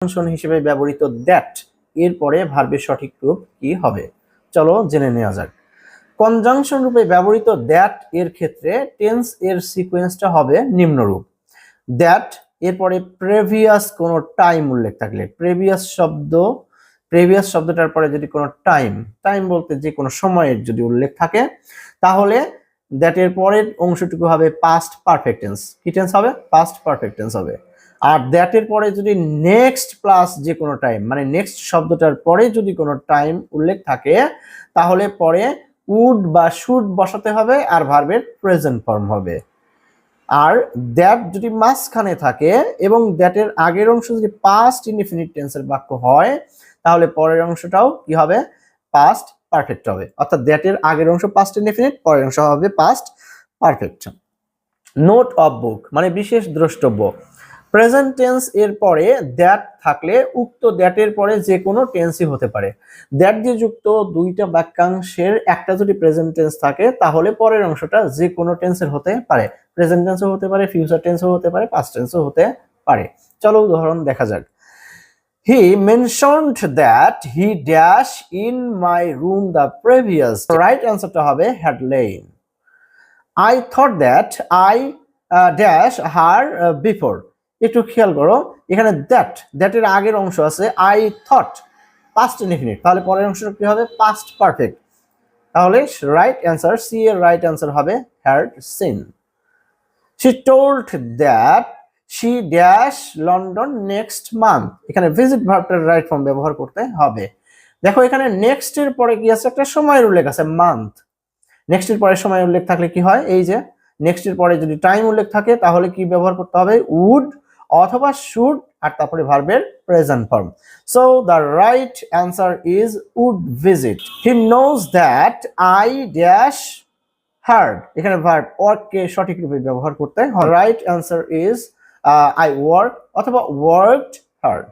Conjunction হিসেবে ব্যবহৃত that এর পরে ভার্বের সঠিক রূপ কি হবে? চলো জেনে নেওয়া যাক। কনজাংশন রূপে ব্যবহৃত দ্যাট এর ক্ষেত্রে টেন্স এর সিকোয়েন্সটা হবে নিম্নরূপ। দ্যাট এরপরে প্রেভিয়াস কোনো টাইম উল্লেখ থাকলে প্রেভিয়াস শব্দ প্রেভিয়াস শব্দটার পরে যদি কোনো টাইম টাইম বলতে যে কোনো সময়ের যদি উল্লেখ থাকে, তাহলে দ্যাট এর পরের অংশটুকু হবে পাস্ট পারফেক্ট টেন্স কি টেন্স হবে? পাস্ট পারফেক্ট টেন্স হবে। আর দ্যাট এর পরে যদি নেক্সট প্লাস যে কোনো টাইম মানে নেক্সট শব্দটার পরে যদি কোনো টাইম উল্লেখ থাকে, তাহলে পরে উড বা শুড বসাতে হবে আর ভার্বের প্রেজেন্ট ফর্ম হবে। আর দ্যাট যদি মাঝখানে থাকে এবং দ্যাটের আগের অংশ যদি পাস্ট ইনডিফিনিট টেন্সের বাক্য হয়, তাহলে পরের অংশটাও কি হবে? পাস্ট পারফেক্ট হবে। অর্থাৎ দ্যাটের আগের অংশ পাস্ট ইনডিফিনিট পরের অংশ হবে past perfect note of book মানে বিশেষ দ্রষ্টব্য। প্রেজেন্ট টেন্স এর পরে দ্যাট থাকলে উক্ত দ্যাটের পরে যে কোনো টেন্সই হতে পারে। দ্যাট দিয়ে যুক্ত দুইটা বাক্যাংশের একটা যদি প্রেজেন্ট টেন্স থাকে, তাহলে পরের অংশটা যে কোনো টেন্সের হতে পারে। প্রেজেন্ট টেন্সও হতে পারে ফিউচার টেন্সও হতে পারে পাস্ট টেন্সও হতে পারে। চলো উদাহরণ দেখা যাক। He mentioned that he dash in my room the previous right অ্যান্সারটা হবে had lain I thought that I dash her before একটু খেয়াল করো, এখানে দ্যাট দ্যাটের আগের অংশ আছে আই থট পাস্ট ইনডিফিনিট তাহলে পরের অংশটা কি হবে? পাস্ট পারফেক্ট তাহলে রাইট অ্যান্সার সি এর রাইট অ্যান্সার হবে had seen she told that she dash London next month এখানে ভিজিট ভার্বটার রাইট ফর্ম ব্যবহার করতে হবে। দেখো এখানে নেক্সট এর পরে কি আছে? একটা সময়ের উল্লেখ আছে মান্থ নেক্সট এর পরে সময় উল্লেখ থাকলে কি হয়? এই যে নেক্সট এর পরে যদি টাইম উল্লেখ থাকে, তাহলে কি ব্যবহার করতে হবে? উড অথবা শুড আর তারপরে ভার্বের present form so the right answer is would visit he knows that I dash hard এখানে ভার্ব ওয়ার্ককে সঠিক রূপে ব্যবহার করতে হয়। Right answer is I work অথবা ওয়ার্কড হার্ড